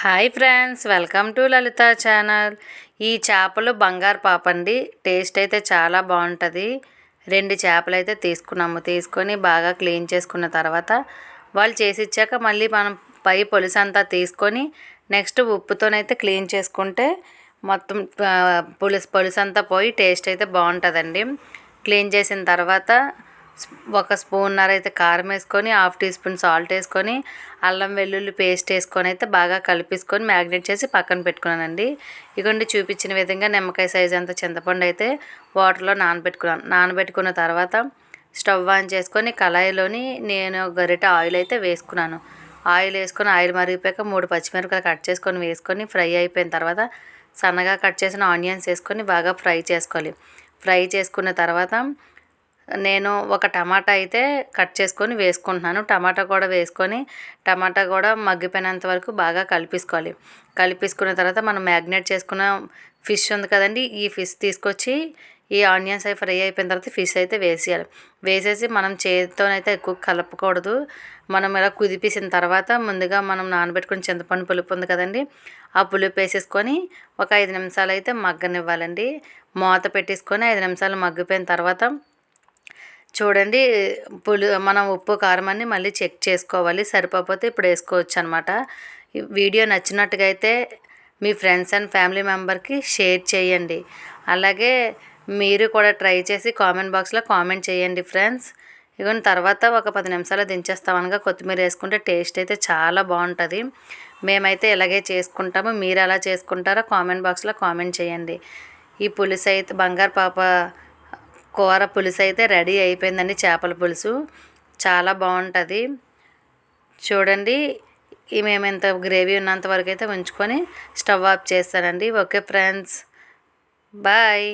Hi friends welcome to Lalitha channel. ఈ చేపలు బంగారు పాప అండి. టేస్ట్ అయితే చాలా బాగుంటుంది. రెండు చేపలు అయితే తీసుకున్నాము. తీసుకొని బాగా క్లీన్ చేసుకున్న తర్వాత వాళ్ళు చేసి ఇచ్చాక మళ్ళీ మనం పై పొలుసు అంతా తీసుకొని నెక్స్ట్ ఉప్పుతోనైతే క్లీన్ చేసుకుంటే మొత్తం పులుసు పొలుసు అంతా పోయి టేస్ట్ అయితే బాగుంటుందండి. క్లీన్ చేసిన తర్వాత ఒక స్పూన్నర అయితే కారం వేసుకొని హాఫ్ టీ స్పూన్ సాల్ట్ వేసుకొని అల్లం వెల్లుల్లి పేస్ట్ వేసుకొని అయితే బాగా కలిపేసుకొని మ్యాగ్నేట్ చేసి పక్కన పెట్టుకున్నానండి. ఇగోండి చూపించిన విధంగా నిమ్మకాయ సైజ్ అంత చింతపండు అయితే వాటర్లో నానబెట్టుకున్నాను. నానబెట్టుకున్న తర్వాత స్టవ్ ఆన్ చేసుకొని కళాయిలోని నేను గరిట ఆయిల్ అయితే వేసుకున్నాను. ఆయిల్ వేసుకొని ఆయిల్ మరిగిపోయాక మూడు పచ్చిమిరపకాయలు కట్ చేసుకొని వేసుకొని ఫ్రై అయిపోయిన తర్వాత సన్నగా కట్ చేసిన ఆనియన్స్ వేసుకొని బాగా ఫ్రై చేసుకోవాలి. ఫ్రై చేసుకున్న తర్వాత నేను ఒక టమాటా అయితే కట్ చేసుకొని వేసుకుంటున్నాను. టమాటా కూడా వేసుకొని టమాటా కూడా మగ్గిపోయినంత వరకు బాగా కలిపేసుకోవాలి. కలిపేసుకున్న తర్వాత మనం మ్యాగ్నేట్ చేసుకున్న ఫిష్ ఉంది కదండి ఈ ఫిష్ తీసుకొచ్చి ఈ ఆనియన్స్ అవి ఫ్రై అయిపోయిన తర్వాత ఫిష్ అయితే వేసేయాలి. వేసేసి మనం చేతితోనైతే ఎక్కువ కలపకూడదు. మనం ఇలా కుదిపేసిన తర్వాత ముందుగా మనం నానబెట్టుకుని చింతపండు పులుపు ఉంది కదండి ఆ పులుపు వేసేసుకొని ఒక ఐదు నిమిషాలు అయితే మగ్గనివ్వాలండి. మూత పెట్టేసుకొని ఐదు నిమిషాలు మగ్గిపోయిన తర్వాత చూడండి పులి మనం ఉప్పు కారం అన్ని మళ్ళీ చెక్ చేసుకోవాలి. సరిపోతే ఇప్పుడు వేసుకోవచ్చు అనమాట వీడియో నచ్చినట్టుగా అయితే మీ ఫ్రెండ్స్ అండ్ ఫ్యామిలీ మెంబర్కి షేర్ చేయండి. అలాగే మీరు కూడా ట్రై చేసి కామెంట్ బాక్స్లో కామెంట్ చేయండి ఫ్రెండ్స్. ఇక తర్వాత ఒక పది నిమిషాలు దించేస్తామనగా కొత్తిమీర వేసుకుంటే టేస్ట్ అయితే చాలా బాగుంటుంది. మేమైతే ఇలాగే చేసుకుంటాము మీరు ఎలా చేసుకుంటారో కామెంట్ బాక్స్లో కామెంట్ చేయండి. ఈ పులుసు అయితే బంగారు పాప కూర పులుసు అయితే రెడీ అయిపోయిందండి చేపల పులుసు. చాలా బాగుంటుంది. చూడండి మేము ఇంత గ్రేవీ ఉన్నంత వరకు అయితే ఉంచుకొని స్టవ్ ఆఫ్ చేస్తానండి. Okay friends bye.